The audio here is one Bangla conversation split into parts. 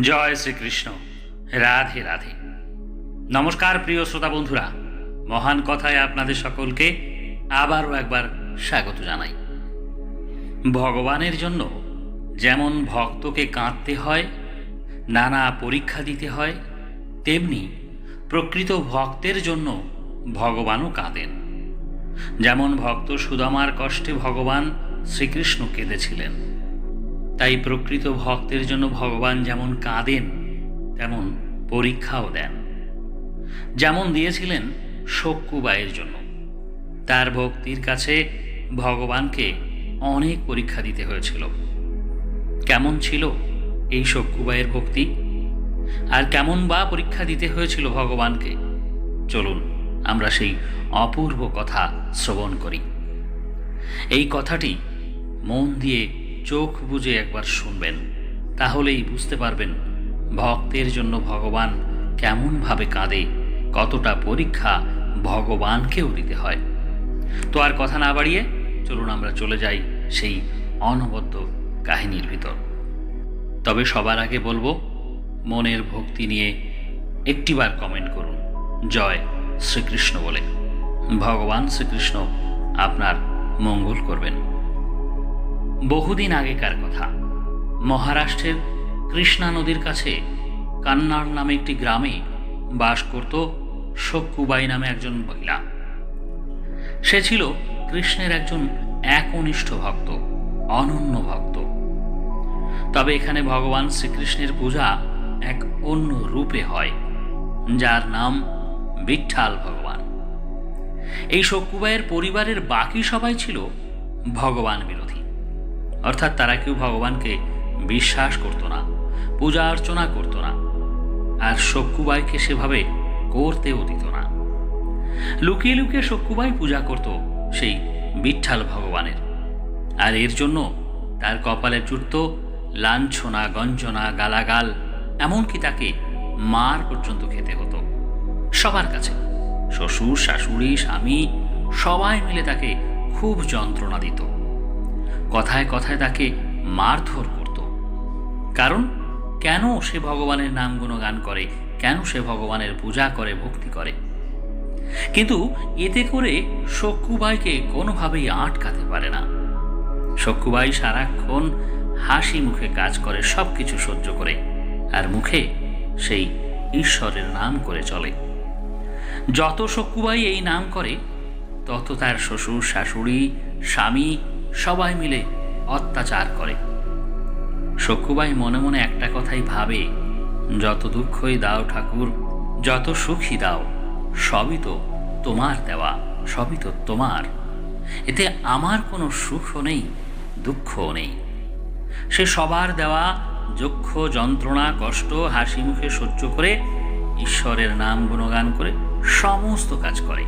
জয় শ্রীকৃষ্ণ। রাধে রাধে। নমস্কার প্রিয় শ্রোতা বন্ধুরা। মহান কথায় আপনাদের সকলকে আবারও একবার স্বাগত জানাই। ভগবানের জন্য যেমন ভক্তকে কাঁদতে হয়, নানা পরীক্ষা দিতে হয়, তেমনি প্রকৃত ভক্তের জন্য ভগবানও কাঁদেন। যেমন ভক্ত সুদামার কষ্টে ভগবান শ্রীকৃষ্ণ কেঁদেছিলেন। তাই প্রকৃত ভক্তের জন্য ভগবান যেমন কাঁদেন, তেমন পরীক্ষাও দেন। যেমন দিয়েছিলেন শক্কুবাইয়ের জন্য। তার ভক্তির কাছে ভগবানকে অনেক পরীক্ষা দিতে হয়েছিল। কেমন ছিল এই শক্কুবাইয়ের ভক্তি? আর কেমন বা পরীক্ষা দিতে হয়েছিল ভগবানকে? চলুন আমরা সেই অপূর্ব কথা শ্রবণ করি। এই কথাটি মন দিয়ে চোখ বুজে একবার শুনবেন, তাহলেই বুঝতে পারবেন ভক্তের জন্য ভগবান কেমনভাবে কাঁদে, কতটা পরীক্ষা ভগবানকেও দিতে হয়। তো আর কথা না বাড়িয়ে চলুন আমরা চলে যাই সেই অনবদ্য কাহিনীর ভিতর। তবে সবার আগে বলব, মনের ভক্তি নিয়ে একটিবার কমেন্ট করুন, জয় শ্রীকৃষ্ণ বলে। ভগবান শ্রীকৃষ্ণ আপনার মঙ্গল করবেন। বহুদিন আগেকার কথা। মহারাষ্ট্রের কৃষ্ণা নদীর কাছে কান্নার নামে একটি গ্রামে বাস করত শক্কুবাই নামে একজন মহিলা। সে ছিল কৃষ্ণের একজন একনিষ্ঠ ভক্ত, অনন্য ভক্ত। তবে এখানে ভগবান শ্রীকৃষ্ণের পূজা এক অন্য রূপে হয়, যার নাম বিঠাল ভগবান। এই শক্কুবাইয়ের পরিবারের বাকি সবাই ছিল ভগবান বিরোধী। অর্থাৎ তারা কেউ ভগবানকে বিশ্বাস করতো না, পূজা অর্চনা করতো না, আর শক্কুবাইকে সেভাবে করতেও দিত না। লুকিয়ে লুকিয়ে শক্কুবাই পূজা করত সেই বিঠাল ভগবানের। আর এর জন্য তার কপালে জুটত লাঞ্ছনা, গঞ্জনা, গালাগাল, এমনকি তাকে মার পর্যন্ত খেতে হতো। সবার কাছে শ্বশুর, শাশুড়ি, স্বামী সবাই মিলে তাকে খুব যন্ত্রণা দিত। কথায় কথায় তাকে মারধর করত। কারণ কেন সে ভগবানের নাম গুণগান করে? কেন সে ভগবানের পূজা করে, ভক্তি করে? কিন্তু এতে করে শক্কুবাইকে কোনোভাবেই আটকাতে পারে না। শক্কুবাই সারাক্ষণ হাসি মুখে কাজ করে সব কিছু সহ্য করে আর মুখে সেই ঈশ্বরের নাম করে চলে। যত শক্কুবাই এই নাম করে, তত তার শ্বশুর, শাশুড়ি, স্বামী সবাই মিলে অত্যাচার করে। শক্কুবাই মনে মনে একটা কথাই ভাবে, যত দুঃখই দাও ঠাকুর, যত সুখী দাও, সবই তো তোমার দেওয়া, সবই তো তোমার। এতে আমার কোনো সুখও নেই, দুঃখও নেই। সে সবার দেওয়া যক্ষ যন্ত্রণা, কষ্ট, হাসি মুখে সহ্য করে ঈশ্বরের নাম গুণগান করে সমস্ত কাজ করে।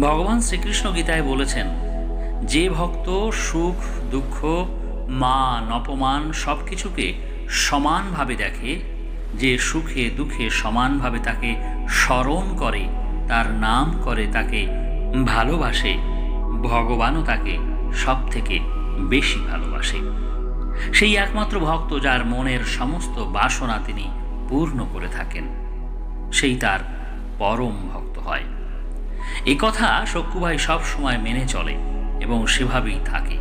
ভগবান শ্রীকৃষ্ণ গীতায় বলেছেন যে ভক্ত সুখ, দুঃখ, মান, অপমান সব কিছুকে সমানভাবে দেখে, যে সুখে, দুঃখে সমানভাবে তাকে স্মরণ করে, তার নাম করে, তাকে ভালোবাসে, ভগবানও তাকে সব থেকে বেশি ভালোবাসে। সেই একমাত্র ভক্ত যার মনের সমস্ত বাসনা তিনি পূর্ণ করে থাকেন, সেই তার পরম ভক্ত হয়। এ কথা সব সময় মেনে চলে। এবং সেভাবেই থাকে।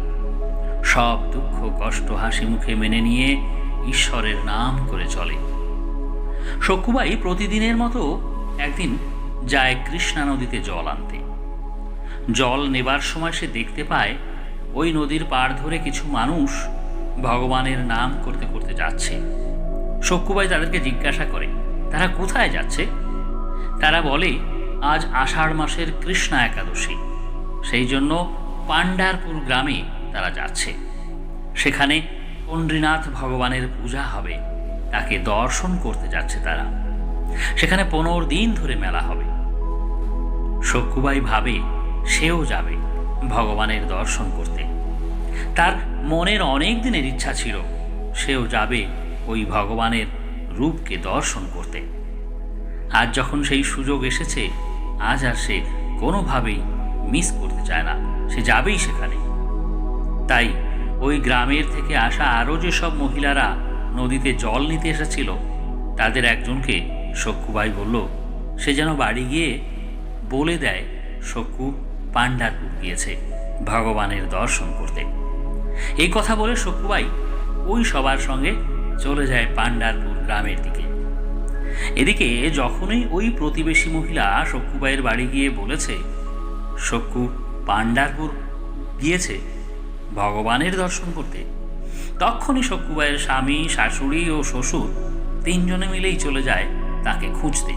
সব দুঃখ, কষ্ট, হাসি মুখে মেনে নিয়ে ঈশ্বরের নাম করে চলে। শক্কুবাই প্রতিদিনের মতো একদিন যায় কৃষ্ণা নদীতে জল আনতে। জল নেবার সময় সে দেখতে পায়, ওই নদীর পাড় ধরে কিছু মানুষ ভগবানের নাম করতে করতে যাচ্ছে। শক্কুবাই তাদেরকে জিজ্ঞাসা করে, তারা কোথায় যাচ্ছে? তারা বলে, আজ আষাঢ় মাসের কৃষ্ণা একাদশী। সেই জন্য পাণ্ডারপুর গ্রামে তারা যাচ্ছে। সেখানে পণ্ড্রীনাথ ভগবানের পূজা হবে, তাকে দর্শন করতে যাচ্ছে তারা। সেখানে পনেরো দিন ধরে মেলা হবে। শক্কুবাই ভাবে সেও যাবে ভগবানের দর্শন করতে। তার মনের অনেক দিনের ইচ্ছা ছিল, সেও যাবে ওই ভগবানের রূপকে দর্শন করতে। আজ যখন সেই সুযোগ এসেছে, আজ আর সে কোনোভাবেই মিস করতে চায় না। সে যাবেই সেখানে। তাই ওই গ্রামের থেকে আসা আরও যেসব মহিলারা নদীতে জল নিতে এসেছিল, তাদের একজনকে সক্ষুবাই বলল, সে যেন বাড়ি গিয়ে বলে দেয় সক্ষু পাণ্ডারপুর গিয়েছে ভগবানের দর্শন করতে। এই কথা বলে সক্ষুবাই ওই সবার সঙ্গে চলে যায় পাণ্ডারপুর গ্রামের দিকে। এদিকে যখনই ওই প্রতিবেশী মহিলা সক্ষুবাইয়ের বাড়ি গিয়ে বলেছে সক্ষু পাণ্ডারপুর গিয়েছে ভগবানের দর্শন করতে। তখনই সক্ষুবাইয়ের স্বামী, শাশুড়ি ও শ্বশুর তিনজনে মিলেই চলে যায় তাকে খুঁজতে।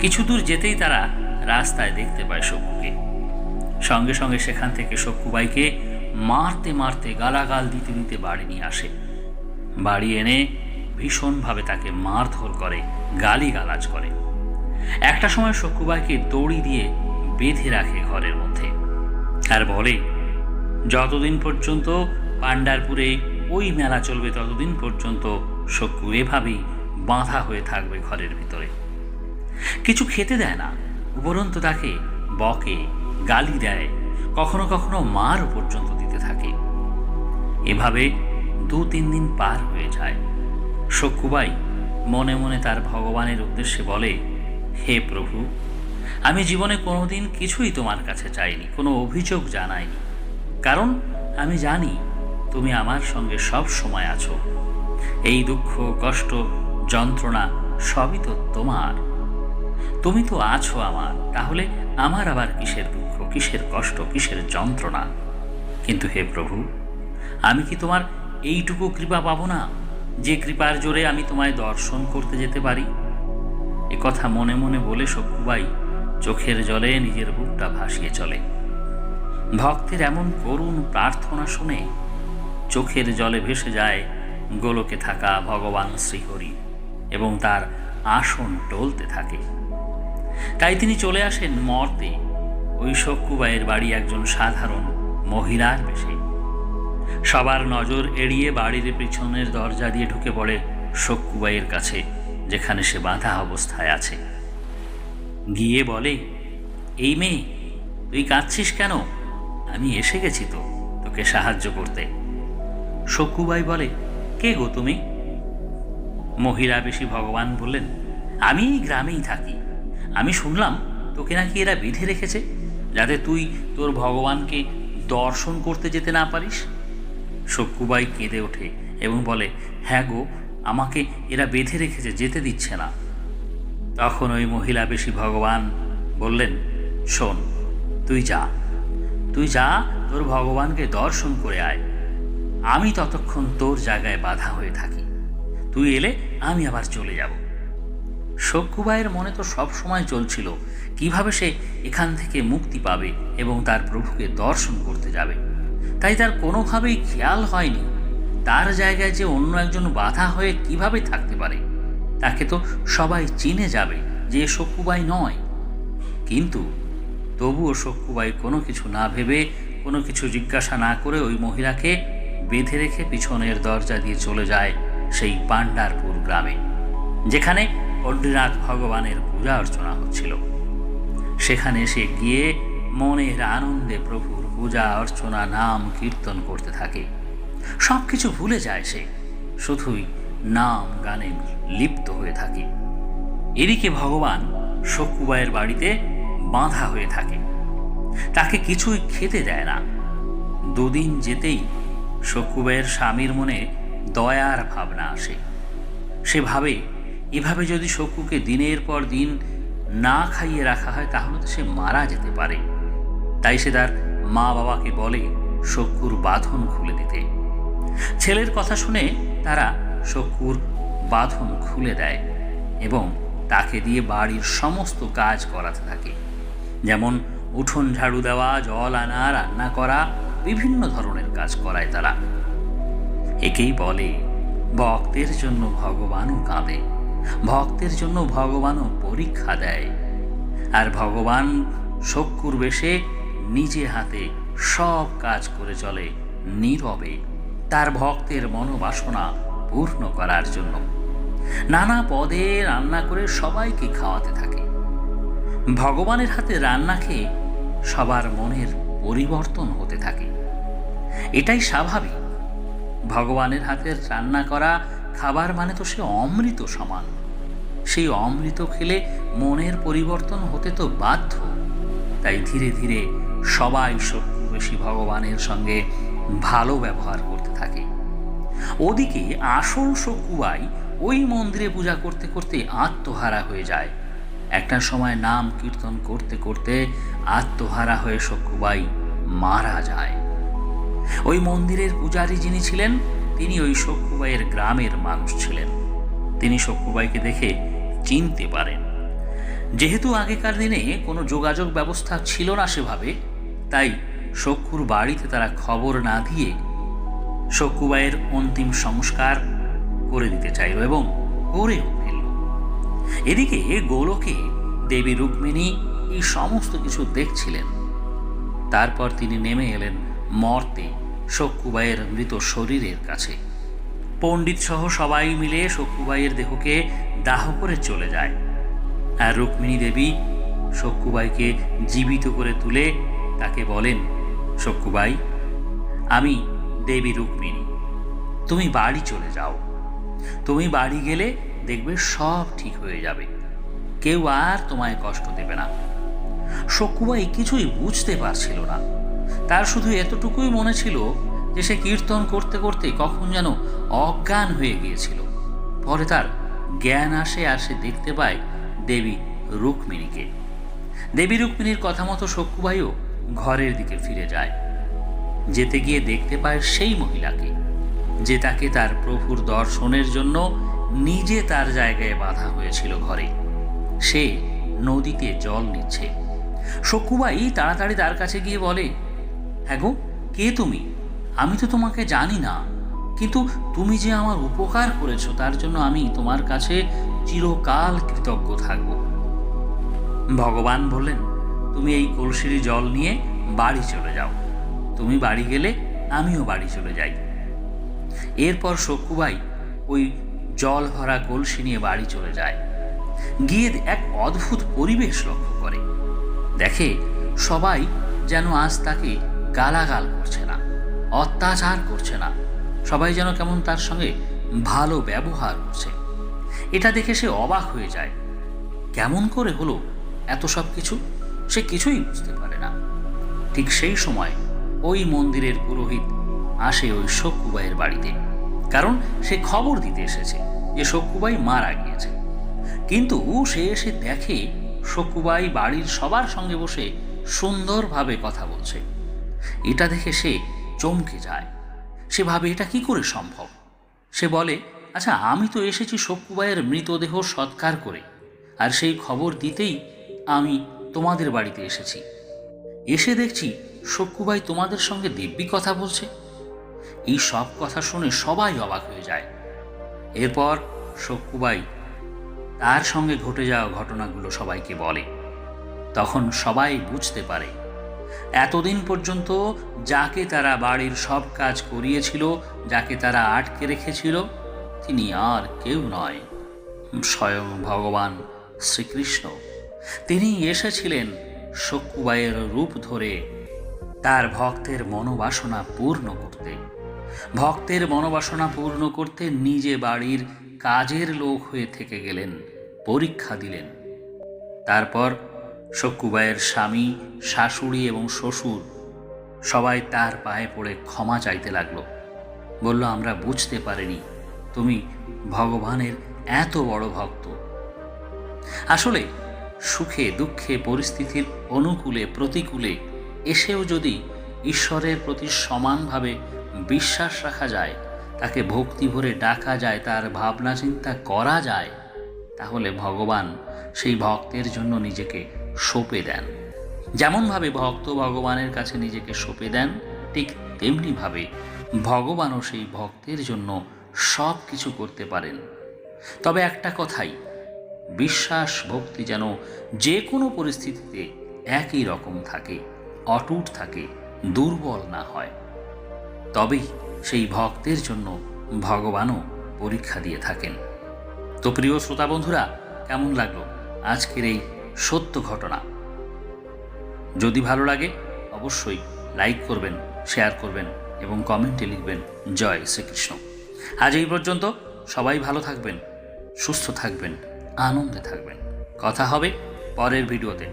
কিছু দূর যেতেই তারা রাস্তায় দেখতে পায় সক্ষুকে সঙ্গে সঙ্গে সেখান থেকে সক্ষুবাইকে মারতে মারতে গালাগাল দিতে দিতে বাড়ি নিয়ে আসে। বাড়ি এনে ভীষণভাবে তাকে মারধর করে গালি গালাজ করে। একটা সময় সক্ষুবাইকে দড়ি দিয়ে বেঁধে রাখে ঘরের মধ্যে। আর বলে, যতদিন পর্যন্ত পাণ্ডারপুরে ওই মেলা চলবে, ততদিন পর্যন্ত সক্ষু এভাবেই বাঁধা হয়ে থাকবে ঘরের ভিতরে। কিছু খেতে দেয় না। উপরন্তু তাকে বকে, গালি দেয়, কখনো কখনো মার পর্যন্ত দিতে থাকে। এভাবে দু তিন দিন পার হয়ে যায়। সক্ষুবাই মনে মনে তার ভগবানের উদ্দেশ্যে বলে, হে প্রভু আমি জীবনে কোনোদিন কিছুই তোমার কাছে চাইনি, কোনো অভিযোগ জানাইনি। কারণ আমি জানি তুমি আমার সঙ্গে সব সময় আছো। এই দুঃখ, কষ্ট, যন্ত্রণা সবই তো তোমার। তুমি তো আছো আমার, তাহলে আমার আবার কিসের দুঃখ, কিসের কষ্ট, কিসের যন্ত্রণা? কিন্তু হে প্রভু, আমি কি তোমার এইটুকু কৃপা পাবো না, যে কৃপার জোরে আমি তোমায় দর্শন করতে যেতে পারি? এ কথা মনে মনে বলে সক্ষুবাই চোখের জলে নিজের বুকটা ভাসিয়ে চলে। ভক্তের এমন করুণ প্রার্থনা শুনে চোখের জলে ভেসে যায় গোলকে থাকা ভগবান শ্রীহরি এবং তার আসন টলতে থাকে। তাই তিনি চলে আসেন মর্তে। ওই সক্ষুবাইয়ের বাড়ি একজন সাধারণ মহিলার বেশে। সবার নজর এড়িয়ে বাড়ির পিছনের দরজা দিয়ে ঢুকে পড়ে সক্ষুবাইয়ের কাছে, যেখানে সে বাঁধা অবস্থায় আছে। গিয়ে বলে, এই মেয়ে, তুই কাঁদছিস কেন? আমি এসে গেছি তো তোকে সাহায্য করতে। সক্ষুবাই বলে, কে গো তুমি? মহিলা বেশি ভগবান বললেন, আমি এই গ্রামেই থাকি। আমি শুনলাম তোকে নাকি এরা বেঁধে রেখেছে, যাতে তুই তোর ভগবানকে দর্শন করতে যেতে না পারিস। সক্ষুবাই কেঁদে ওঠে এবং বলে হ্যাঁ গো, আমাকে এরা বেঁধে রেখেছে, যেতে দিচ্ছে না। তখন ওই মহিলা বেশি ভগবান। বললেন, শোন, তুই যা। তুই যা, তোর ভগবানকে দর্শন করে আয়। আমি ততক্ষণ তোর জায়গায় বাধা হয়ে থাকি। তুই এলে আমি আবার চলে যাব। সক্ষুবাইয়ের মনে তো সব সময় চলছিল, কীভাবে সে এখান থেকে মুক্তি পাবে এবং তার প্রভুকে দর্শন করতে যাবে। তাই তার কোনোভাবেই খেয়াল হয়নি। তার জায়গায় যে অন্য একজন বাধা হয়ে কীভাবে থাকতে পারে? তাকে তো সবাই চিনে যাবে যে এ সক্ষুবাই নয়। কিন্তু তবুও সক্ষুবাই কোনো কিছু না ভেবে, কোনো কিছু জিজ্ঞাসা না করে ওই মহিলাকে বেঁধে রেখে পিছনের দরজা দিয়ে চলে যায় সেই পাণ্ডারপুর গ্রামে, যেখানে পণ্ডিনাথ ভগবানের পূজা অর্চনা হচ্ছিল। সেখানে সে গিয়ে মনের আনন্দে প্রভুর পূজা অর্চনা, নাম, কীর্তন করতে থাকে। সব কিছু ভুলে যায় সে। শুধুই নাম গানে লিপ্ত হয়ে থাকে। এদিকে ভগবান সকুবাইয়ের বাড়িতে বাঁধা হয়ে থাকে। তাকে কিছুই খেতে দেয় না। দুদিন যেতেই সকুবাইয়ের স্বামীর মনে দয়ার ভাবনা আসে। সে ভাবে, এভাবে যদি শকুকে দিনের পর দিন না খাইয়ে রাখা হয়, তাহলে তো সে মারা যেতে পারে। তাই সে তার মা বাবাকে বলে শকুর বাঁধন খুলে দিতে। ছেলের কথা শুনে তারা শকুর বাঁধন খুলে দেয় এবং তাকে দিয়ে বাড়ির সমস্ত কাজ করাতে থাকে। যেমন উঠোন ঝাড়ু দেওয়া, জল আনা, রান্না করা, বিভিন্ন ধরনের কাজ করায় তারা। একেই বলে ভক্তের জন্য ভগবানও কাঁদে, ভক্তের জন্য ভগবানও পরীক্ষা দেয়। আর ভগবান শকুর বেশে নিজে হাতে সব কাজ করে চলে নীরবে। তার ভক্তের মনোবাসনা পূর্ণ করার জন্য। নানা পদে রান্না করে সবাইকে খাওয়াতে থাকে। ভগবানের হাতে রান্না খেয়ে সবার মনের পরিবর্তন হতে থাকে। এটাই স্বাভাবিক। ভগবানের হাতের রান্না করা খাবার মানে তো সে অমৃত সমান। সেই অমৃত খেলে মনের পরিবর্তন হতে তো বাধ্য। তাই ধীরে ধীরে সবাই বেশি ভগবানের সঙ্গে ভালো ব্যবহার করতে থাকে। ওদিকে আসল শকুবাই ওই মন্দিরে পূজা করতে করতে আত্মহারা হয়ে যায়। একটা সময় নাম কীর্তন করতে করতে আত্মহারা হয়ে শকুবাই মারা যায়। ওই মন্দিরের পূজারী যিনি ছিলেন, তিনি ওই শকুবাইয়ের গ্রামের মানুষ ছিলেন। তিনি শকুবাইকে দেখে চিনতে পারেন। যেহেতু আগেকার দিনে কোনো যোগাযোগ ব্যবস্থা ছিল না সেভাবে, তাই শকুর বাড়িতে তারা খবর না দিয়ে শকুবাইয়ের অন্তিম সংস্কার করে দিতে চাইল এবং করেও ফেলল। এদিকে গোলকে দেবী রুক্মিণী এই সমস্ত কিছু দেখছিলেন। তারপর তিনি নেমে এলেন মর্তে শকুবাইয়ের মৃত শরীরের কাছে। পণ্ডিত সহ সবাই মিলে শকুবাইয়ের দেহকে দাহ করে চলে যায়। আর রুক্মিণী দেবী শকুবাইকে জীবিত করে তুলে তাকে বলেন, শকুবাই, আমি দেবী রুক্মিণী। তুমি বাড়ি চলে যাও। তুমি বাড়ি গেলে দেখবে সব ঠিক হয়ে যাবে। কেউ আর তোমায় কষ্ট দেবে না। শকুবাই কিছুই বুঝতে পারছিল না। তার শুধু এতটুকুই মনে ছিল যে সে কীর্তন করতে করতে কখন যেন অজ্ঞান হয়ে গিয়েছিল। পরে তার জ্ঞান আসে আর সে দেখতে পায় দেবী রুক্মিণীকে। দেবী রুক্মিণীর কথা মতো শকুবাইও ঘরের দিকে ফিরে যায়। যেতে গিয়ে দেখতে পায় সেই মহিলাকে, যে তাকে তার প্রভুর দর্শনের জন্য নিজে তার জায়গায় বাধা হয়েছিল ঘরে। সে নদীতে জল নিচ্ছে। শকুবাই তাড়াতাড়ি তার কাছে গিয়ে বলে হ্যাঁ গো, কে তুমি? আমি তো তোমাকে জানি না। কিন্তু তুমি যে আমার উপকার করেছ, তার জন্য আমি তোমার কাছে চিরকাল কৃতজ্ঞ থাকব। ভগবান বললেন, তুমি এই কলসিরি জল নিয়ে বাড়ি চলে যাও। তুমি বাড়ি গেলে আমিও বাড়ি চলে যাই। এরপর শকুবাই ওই জল ভরা কলসি নিয়ে বাড়ি চলে যায়। গিয়ে এক অদ্ভুত পরিবেশ লক্ষ্য করে। দেখে সবাই যেন আজ তাকে গালাগাল করছে না, অত্যাচার করছে না। সবাই যেন কেমন তার সঙ্গে ভালো ব্যবহার করছে। এটা দেখে সে অবাক হয়ে যায়। কেমন করে হলো এত সব কিছু? সে কিছুই বুঝতে পারে না। ঠিক সেই সময় ওই মন্দিরের পুরোহিত আসে ওই শকুবাইয়ের বাড়িতে। কারণ সে খবর দিতে এসেছে, যে শকুবাই মারা গিয়েছে। কিন্তু সে এসে দেখে শকুবাই বাড়ির সবার সঙ্গে বসে সুন্দরভাবে কথা বলছে। এটা দেখে সে চমকে যায়। সে ভাবে, এটা কি করে সম্ভব? সে বলে আচ্ছা আমি তো এসেছি শকুবাইয়ের মৃতদেহ সৎকার করে, আর সেই খবর দিতেই আমি তোমাদের বাড়িতে এসেছি। এসে দেখছি শকুবাই তোমাদের সঙ্গে দিব্যি কথা বলছে। এই সব কথা শুনে সবাই অবাক হয়ে যায়। এরপর শকুবাই তার সঙ্গে ঘটে যাওয়া ঘটনাগুলো সবাইকে বলে। তখন সবাই বুঝতে পারে, এতদিন পর্যন্ত যাকে তারা বাড়ির সব কাজ করিয়েছিল, যাকে তারা আটকে রেখেছিল, তিনি আর কেউ নয়। স্বয়ং ভগবান শ্রীকৃষ্ণ। তিনি এসেছিলেন শকুবাইয়ের রূপ ধরে তার ভক্তের মনোবাসনা পূর্ণ করতে। ভক্তের মনোবাসনা পূর্ণ করতে নিজে বাড়ির কাজের লোক হয়ে থেকে গেলেন, পরীক্ষা দিলেন। তারপর শকুবাইয়ের স্বামী, শাশুড়ি এবং শ্বশুর সবাই তার পায়ে পড়ে ক্ষমা চাইতে লাগল। বলল, আমরা বুঝতে পারিনি, তুমি ভগবানের এত বড় ভক্ত। আসলে সুখে, দুঃখে, পরিস্থিতির অনুকূলে, প্রতিকূলে এসেও যদি ঈশ্বরের প্রতি সমানভাবে বিশ্বাস রাখা যায়, তাকে ভক্তি ভরে ডাকা যায়, তার ভাবনা চিন্তা করা যায়, তাহলে ভগবান সেই ভক্তের জন্য নিজেকে সঁপে দেন। যেমনভাবে ভক্ত ভগবানের কাছে নিজেকে সঁপে দেন, ঠিক তেমনিভাবে ভগবানও সেই ভক্তের জন্য সব কিছু করতে পারেন। তবে একটা কথাই বিশ্বাস ভক্তি যেন যে কোনো পরিস্থিতিতে একই রকম থাকে। অটুট থাকে, দুর্বল না হয়। তবেই সেই ভক্তের জন্য ভগবানও পরীক্ষা দিয়ে থাকেন। তো প্রিয় শ্রোতা বন্ধুরা, কেমন লাগল আজকের এই সত্য ঘটনা? যদি ভালো লাগে, অবশ্যই লাইক করবেন, শেয়ার করবেন এবং কমেন্টে লিখবেন, জয় শ্রীকৃষ্ণ। আজ এই পর্যন্ত সবাই ভালো থাকবেন, সুস্থ থাকবেন, আনন্দে থাকবেন। কথা হবে পরের ভিডিওতে।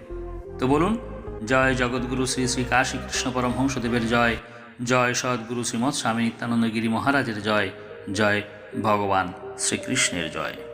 তো বলুন জয় জগৎগুরু শ্রী শ্রী কাশী কৃষ্ণ পরমহংসদেবের জয়। জয় সদ্গুরু শ্রীমৎ স্বামী নিত্যানন্দ গিরি মহারাজের জয়। জয় ভগবান শ্রীকৃষ্ণের জয়।